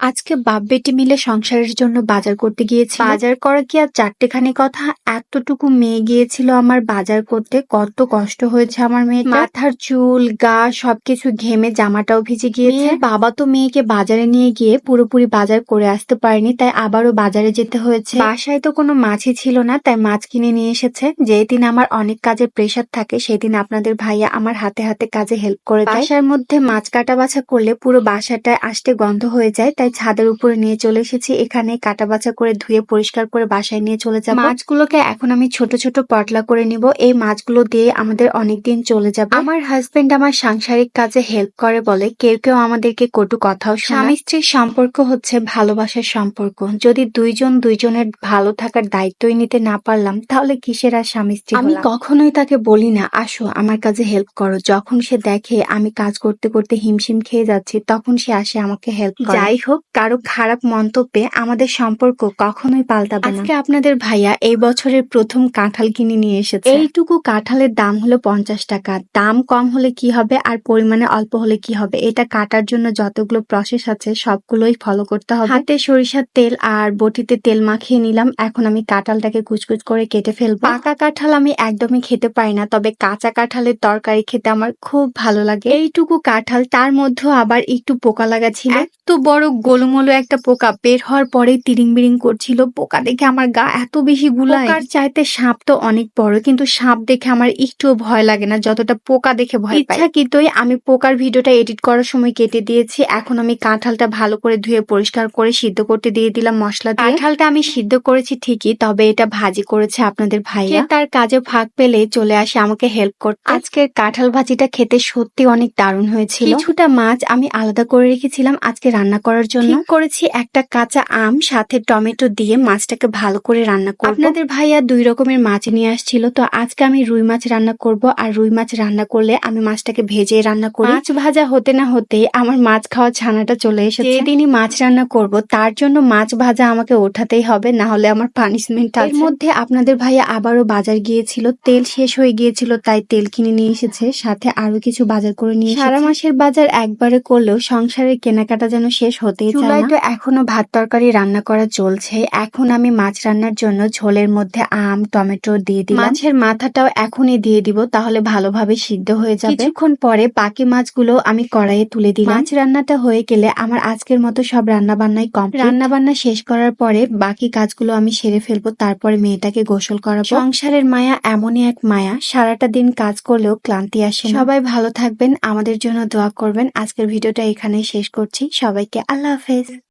আজকে বাপ বেটি মিলে সংসারের জন্য বাজার করতে গিয়েছি বাজার করা কি আর চারটেখানি কথা? এতটুকু মেয়ে গিয়েছিল আমার বাজার করতে কত কষ্ট হয়েছে আমার মেয়ে মাথার চুল গা সবকিছু ঘেমে জামাটাও ভিজে গিয়েছে। বাবা তো মেয়েকে বাজারে নিয়ে গিয়ে পুরোপুরি বাজার করে আসতে পারেনি তাই আবারও বাজারে যেতে হয়েছে। বাসায় তো কোনো মাছই ছিল না তাই মাছ কিনে নিয়ে এসেছে। যেই দিন আমার অনেক কাজের প্রেশার থাকে সেই দিন আপনাদের ভাইয়া আমার হাতে হাতে কাজে হেল্প করে বাসার মধ্যে মাছ কাটা বাছা করলে পুরো বাসাটায় আসতে গন্ধ হয়ে যায় তাই ছাদের উপরে নিয়ে চলে এসেছি। এখানে কাটা বাছা করে ধুয়ে পরিষ্কার করে বাসায় নিয়ে চলে যাব। মাছগুলোকে এখন আমি ছোট ছোট পটলা করে নিব। এই মাছগুলো দিয়ে আমাদের অনেকদিন চলে যাবে। আমার হাজবেন্ড আমার সাংসারিক কাজে হেল্প করে বলে কেউ কেউ আমাদেরকে কটু কথাও স্বামী স্ত্রীর সম্পর্ক হচ্ছে ভালোবাসার সম্পর্ক। যদি দুইজন দুইজনের ভালো থাকার দায়িত্বই নিতে না পারলাম তাহলে কিসের আর স্বামী স্ত্রী আমি কখনোই তাকে বলি না আসো আমার কাজে হেল্প করো। যখন সে দেখে আমি কাজ করতে করতে হিমশিম খেয়ে যাচ্ছি তখন সে আসে আমাকে হেল্প যাই হোক কারও খারাপ মন্তব্যে আমাদের সম্পর্ক কখনোই পাল্টাবে না। আজকে আপনাদের ভাইয়া এই বছরের প্রথম কাঁঠাল কিনে নিয়ে এসেছে। এইটুকু কাঁঠালের দাম হলো পঞ্চাশ টাকা। দাম কম হলে কি হবে আর পরিমাণে অল্প হলে কি হবে? এটা কাটার জন্য যতগুলো প্রসেস আছে সবগুলোই ফলো করতে হবে। হাতে সরিষার তেল আর বটিতে তেল মাখিয়ে নিলাম। এখন আমি কাঁঠালটাকে কুচকুচ করে কেটে ফেলব। পাকা কাঁঠাল আমি একদমই খেতে পারি না তবে কাঁচা কাঁঠালের তরকারি খেতে আমার খুব ভালো লাগে। এইটুকু কাঁঠাল তার মধ্যেও আবার একটু পোকা লাগা ছিল। এত বড় গোলুমোলো একটা পোকা বের হওয়ার পরে তিরিং বিরিং করছিল পোকা। দেখে আমার গা এত বেশি গুলায়। পোকার চাইতে সাপ তো অনেক বড় কিন্তু সাপ দেখে আমার একটুও ভয় লাগে না যতটা পোকা দেখে ভয় পাই। ইচ্ছাকৃতই আমি পোকার ভিডিওটা এডিট করার সময় কেটে দিয়েছি। এখন আমি কাঁঠালটা ভালো করে ধুয়ে পরিষ্কার করে সিদ্ধ করতে দিয়ে দিলাম মশলা দিয়ে। কাঁঠালটা আমি সিদ্ধ করেছি ঠিকই তবে এটা ভাজি করেছে আপনাদের ভাইয়া। তার কাজে ফাঁক পেলে চলে আসে আমাকে হেল্প করতে। আজকের কাঁঠাল ভাজিটা খেতে সত্যি অনেক দারুণ হয়েছিল। কিছুটা মাছ আমি আলাদা করে রেখেছিলাম আজকে রান্না করার জন্য ঠিক করেছি একটা কাঁচা আম সাথে টমেটো দিয়ে মাছটাকে ভালো করে রান্না করব। আপনাদের ভাইয়া দুই রকমের মাছ নিয়ে আসছিল তো আজকে আমি রুই মাছ রান্না করব আর রুই মাছ রান্না করলে আমি মাছটাকে ভেজে রান্না করি। মাছ ভাজা হতে না হতে আমার মাছ খাওয়া ছানাটা চলে এসেছে। যেদিনই মাছ রান্না করব তার জন্য মাছ ভাজা আমাকে ওঠাতেই হবে না হলে আমার পানিশমেন্ট এর মধ্যে আপনাদের ভাইয়া আবারও বাজার গিয়েছিল তেল শেষ হয়ে গিয়েছিল তাই তেল কিনে নিয়ে এসেছে সাথে আরও কিছু বাজার করে নিয়ে সারা মাসের বাজার একবারে করলেও সংসারের কেনাকাটা যেন শেষ হতেই না তো এখনও ভাত তরকারি রান্না করা চলছে। এখন আমি মাছ রান্নার জন্য ঝোলের মধ্যে আম টমেটো দিয়ে দিই মাছের মাথাটাও এখনই দিয়ে দিব তাহলে ভালোভাবে সিদ্ধ হয়ে যাবে। কিছুক্ষণ পরে বাকি মাছগুলো আমি কড়াইয়ে তুলে দিই মাছ রান্নাটা হয়ে গেলে আমার আজকের মতো সব রান্না বান্নাই কম রান্না বান্না শেষ করার পরে বাকি কাজগুলো আমি সেরে ফেলব তারপরে মেয়েটাকে গোসল করাবো। সংসারের মায়া এমনই এক মায়া সারাটা দিন কাজ করলেও ক্লান্তি আসে সবাই ভালো থাকবেন আমাদের জন্য দোয়া করবেন। আজকের ভিডিওটা এখানেই শেষ করছি। সবাইকে আল্লাহ office